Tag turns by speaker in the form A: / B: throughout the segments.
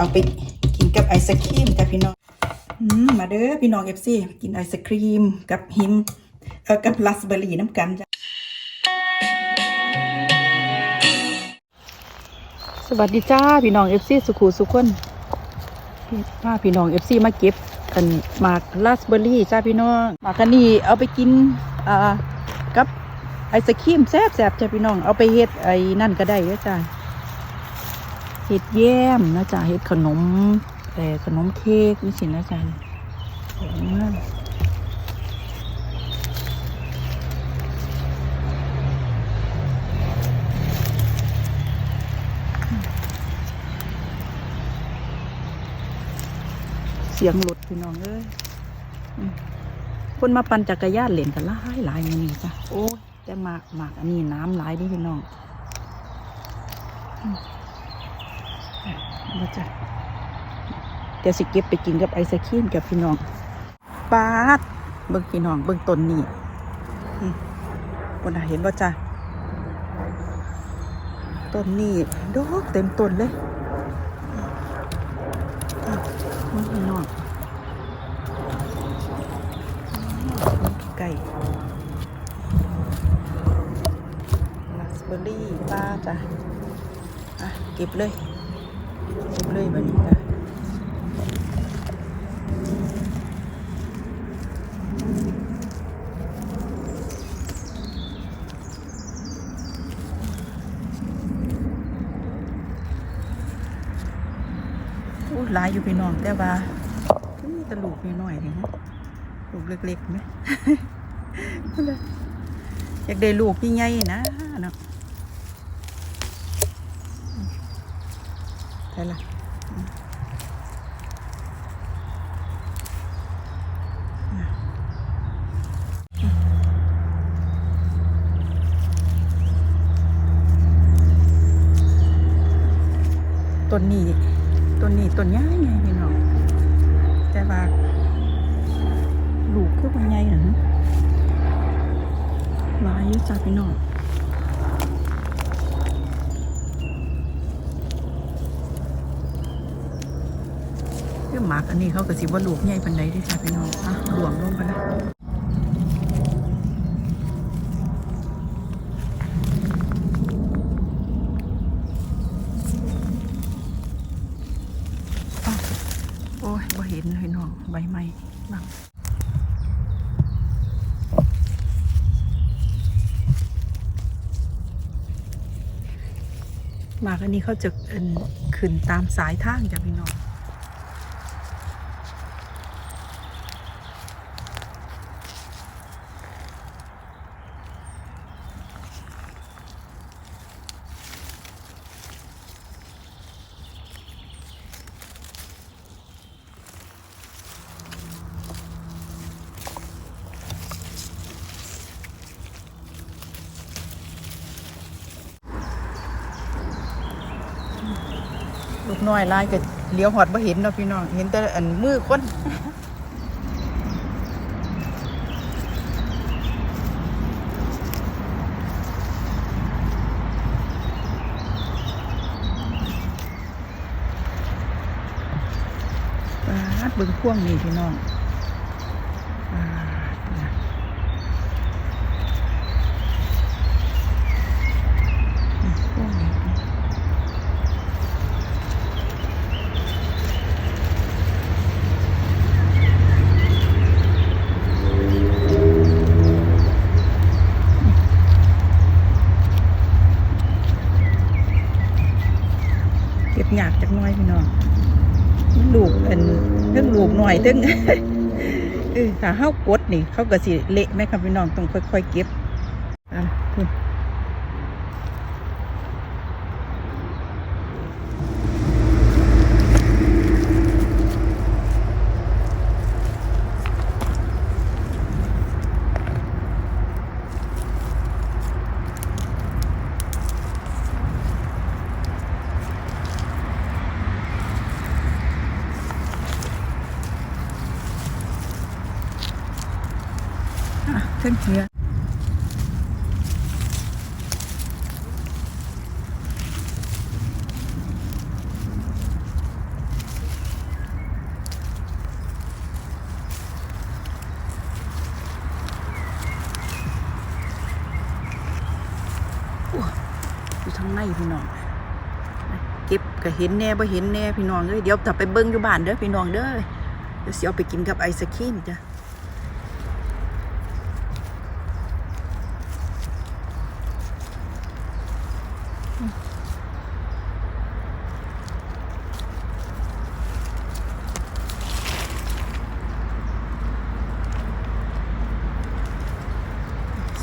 A: เอาไปกินกับไอศครีมจ้ะพี่น้องอมมาเด้อพี่น้องเอฟซีกินไอศครีมกับหิมเออกับราสเบอร์รี่น้ำกันจ้ะสวัสดีจ้าพี่น้องเอฟซีสุขุสุขคนพาพี่น้องเอฟซีมาเก็บกันมากราสเบอร์รี่จ้าพี่น้องมากกันนี่เอาไปกินอ่ากับไอศครีมแซ่บๆจ้าพี่น้องเอาไปเฮ็ดไอ้นั่นก็ได้เด้อจ้า เห็ดแย้มนะจ๊ะเห็ดขนมแต่ขนมเค้กนี่สินะจ๊ะสวยมากเสียงรถพี่น้องเอ้ยคนมาปั่นจักรยานเล่นกันหลายหลายนี่จ้ะโอ้ยแต่หมากหมากอันนี้น้ำหลายดิพี่น้อง มาจ้ะเดี๋ยวสิเก็บไปกินกับไอศครีมกับพี่น้องปาดเบิ่งพี่น้องเบิ่งต้นนี่อืมบนน่ะเห็นว่าจ้ะต้นนี้ดอกเต็มต้นเลยอืมนี่พี่น้องไก่ราสเบอร์รี่ป้าจ้ะอะเก็บเลย เลยแบบนี้นะอู้หลายอยู่พี่น้องแต่ว่ามีแตลูกน้อยๆนี่ฮะลูกเล็กๆไหมอยากได้ลูกใหญ่ๆนะเนาะ ช่ละต้นนี้ต้นนี้ต้นใหญ่ไงพี่น้องแต่ว่าลูกคือมันใหญ่หนะหลายอยู่จ้าพี่น้อง เรื่องหมากอันนี้เขาก็สิว่าลูกใหญ่ปันใดเด้วยจ้าพี่น้องอะหลวมลงไปนะอ้โอ้ยบ่เห็นพี่น้องใบไม้บังหมากอันนี้เขาจะขึ้นตามสายทางจ้ะพี่น้อง น้อยลายก็เลี้ยวหอดบ่เห็นเนาะพี่น้อง เห็นแต่อันมือคนปาดเบิ่งพ่วงนี่พี่น้องปาดนะอืมพ่วงนี่ เก็บหยากจากหน้อยพี่น้องมันลูกเป็นเรื่องเองเออถ้าเฮากดนี่ เขาก็สิเละไหมครับพี่น้องต้องค่อยๆเก็บอะคุณ เคองเชื้ออยู่ทางในพี่น้อง เก็บก็เห็นแน่บ่เห็นแน่พี่น้องเอ้ยเดี๋ยวถ้าไปเบิ้งอยู่บ้านเด้อพี่น้องเด้อเดี๋ยวสิเอาไปกินกับไอศครีมจ้ะ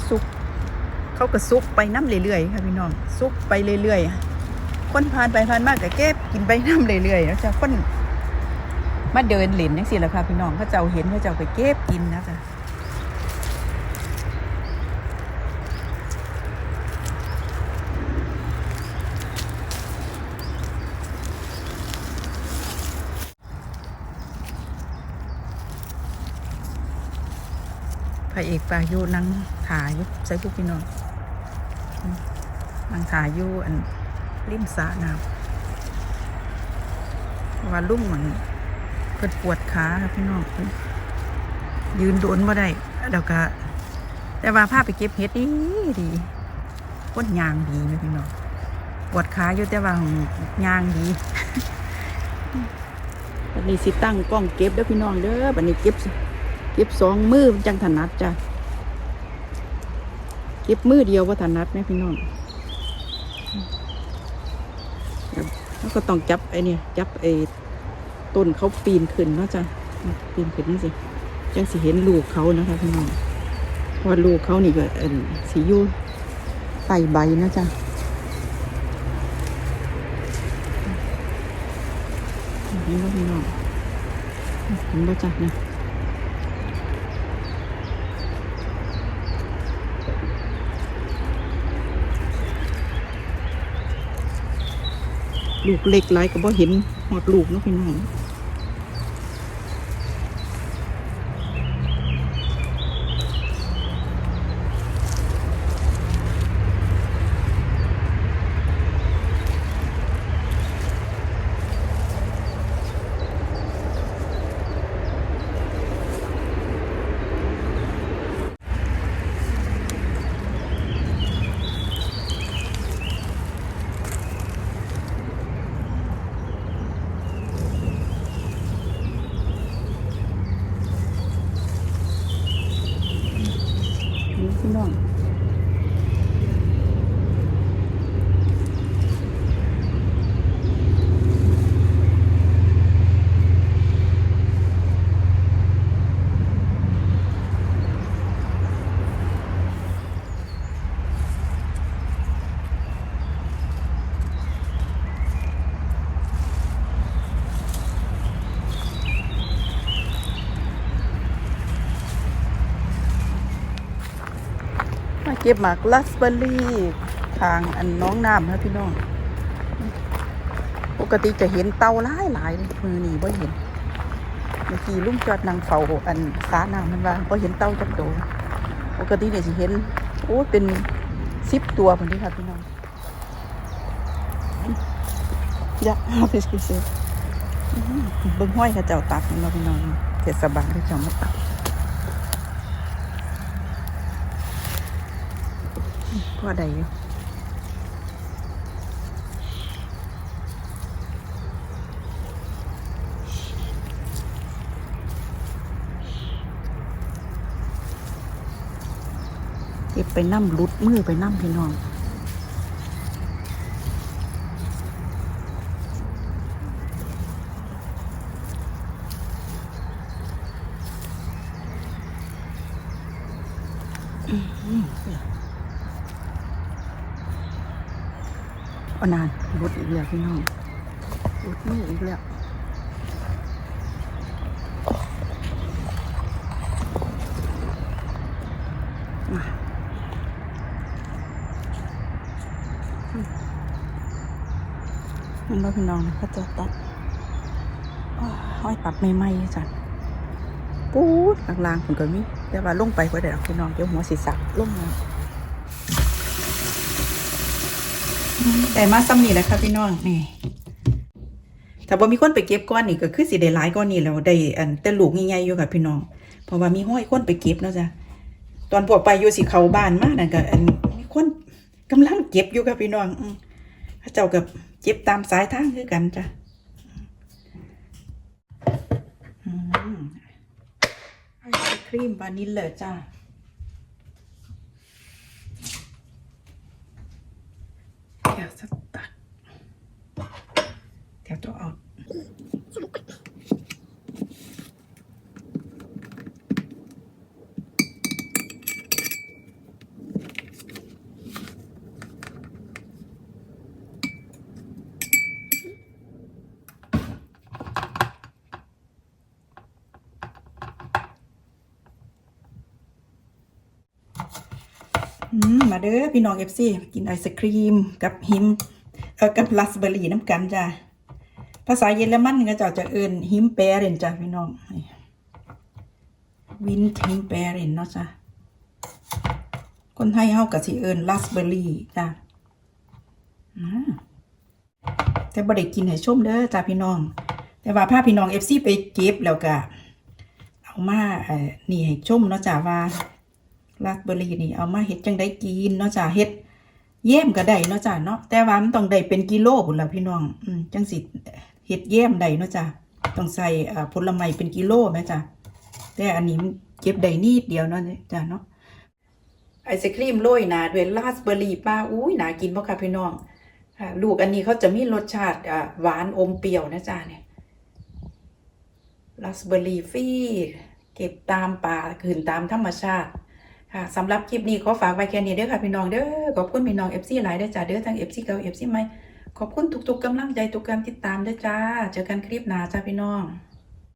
A: ซุก เขาก็ซุกไปน้ำเรื่อยๆค่ะพี่น้องซุกไปเรื่อยๆคนผ่านไปผ่านมากก็เก็บกินไปน้ำเรื่อยๆแล้วจะคนมาเดินเหล่นจังสิแหละค่ะพี่น้องเขาเจ้าเห็นเขาเจ้าไปเก็บกินนะจ๊ะพระเอกปายุนั่ง ถ่ายอยู่ใส่พวกพี่น้องนั่งถ่ายอยู่อันริมสระน้ำเพราะว่าลุ่มเหมือนเพิ่นปวดขาครับพี่น้องยืนโดนบ่ได้แล้วก็แต่ว่าพาไปเก็บเห็ดดีดีก้นยางดีไหมพี่น้องปวดขาอยู่แต่ว่ายางดีวันนี้สิตั้งกล้องเก็บเด้อพี่น้องเด้อบัดนี้เก็บเก็บสองมือจังถนัดจ้ะ เก็บมือเดียวว่าถนัดไหมพี่น้องแล้วก็ต้องจับไอ้เนี่ยจับไอ้ต้นเขาปีนขึ้นนาะจ้ะปีนขึ้นนี่สิจังสิเห็นลูกเขานะคะพี่น้องว่าลูกเขานี่ก็เอ็สียู่ไต่ใบนะจ๊ะนี่ก็พี่น้องเห็นบ่จ้ะเนี่ย ลูกเล็กหลายก็บ่เห็นหอดลูกเนาะพี่น้อง พี่น้อง ก็บหมากลัสเบอร์รี่ทางอันน้องน้ำนะพี่น้อง ปกติจะเห็นเต่าหลายหลายมือนี่บ่เห็น เมื่อกี้ลุงจอดนางเฝ้าอันสาน้ำมันว่าบ่เห็นเต่าจักโตวปกติเนี่ยสิเห็น โอ้เป็นสิบตัวคนนี้ค่ะพี่น้องอยากเอาไปสิเซเบิ่งห้อยเขาเจ้าตักเนาะพี่น้องเทศบาลเขาเจ้ามาตัก พ่ อใดอยู่เก็บไปน้ำรุดมือไปน้ำพี่น้องเอานานรุดอีกแล้วพี่น้องรุดมืออีกแล้วมาฮึมันว่พี่น้องเขาจะตัดห้อยตัดใหม่ๆจ้ะปูดลางๆผมก็มีแต่ว่าลงไปก็ได้หรอกพี่น้องเดี๋ยวหัวศีรษะลงมา แต่มาซ้ำนี่แหละค่ะพี่น้องนี่ถ้าบ่มีคนไปเก็บก้อนนี่ก็คือสิได้หลายก้อนนี่แล้วได้อันแต่ลูกใหญ่ๆอยู่ค่ะพี่น้อง เพราะว่ามีห้อยคนไปเก็บเนาะจ้ะตอนพวกไปอยู่สิเขาบ้านมากนั่นก็อันมีคนกำลังเก็บอยู่ค่ะพี่น้องอืมเขาเจ้ากับเจ็บตามสายทางคือกันจ้ะไอศครีมวานิลเลอจ้าเดี๋ยวสตัก เดี๋ยวจะเอาอืมมาเด้อพี่น้องเอฟซีกินไอศครีมกับหิมเออกับราสเบอร์รี่น้ำกันจ้ะ ภาษาเยอรมันก็จะจะเอิ้นหิมแปรเรนจ้ะพี่น้องวินหิมแปรเรนเนาะจ้ะคนไทยเฮาก็สิเอิ้นราสเบอร์รี่จ้ะแต่บ่ได้กินให้ชมเด้อจ้ะพี่น้อง แต่ว่าพาพี่น้องเอฟซีไปเก็บแล้วก็เอามาเอ่อนี่ให้ชมเนาะจ้ะว่าราสเบอร์รี่นี่เอามาเฮ็ดจังได้กินเนาะจ้ะเฮ็ดแย้มก็ได้เนาะจ้ะเนาะแต่ว่ามันต้องได้เป็นกิโลพุ่นละพี่น้อง อืมจังสิ เฮ็ดแย้มได้เนาะจ้ะต้องใส่ผลไม้เป็นกิโลแม่จ้ะแต่อันนี้เก็บได้นิดเดียวเนาะจ้ะเนาะไอศครีมโรยหน้าด้วยราสเบอร์รี่ป้าอุ้ยน่ากินบ่ค่ะพี่น้องค่ะลูกอันนี้เขาจะมีรสชาติหวานอมเปรี้ยวนะจ้ะเนี่ยราสเบอร์รี่ฟรีเก็บตามป่าคืนตามธรรมชาติค่ะสำหรับคลิปนี้ขอฝากไว้แค่นี้เด้อค่ะพี่น้องเด้อขอบคุณพี่น้อง FC หลายเด้อจ้าเด้อทั้ง FC เก่า FC ใหม่ ขอบคุณทุกๆกำลังใจทุกการติดตามด้วยจ้า เจอกันคลิปหน้าจ้าพี่น้อง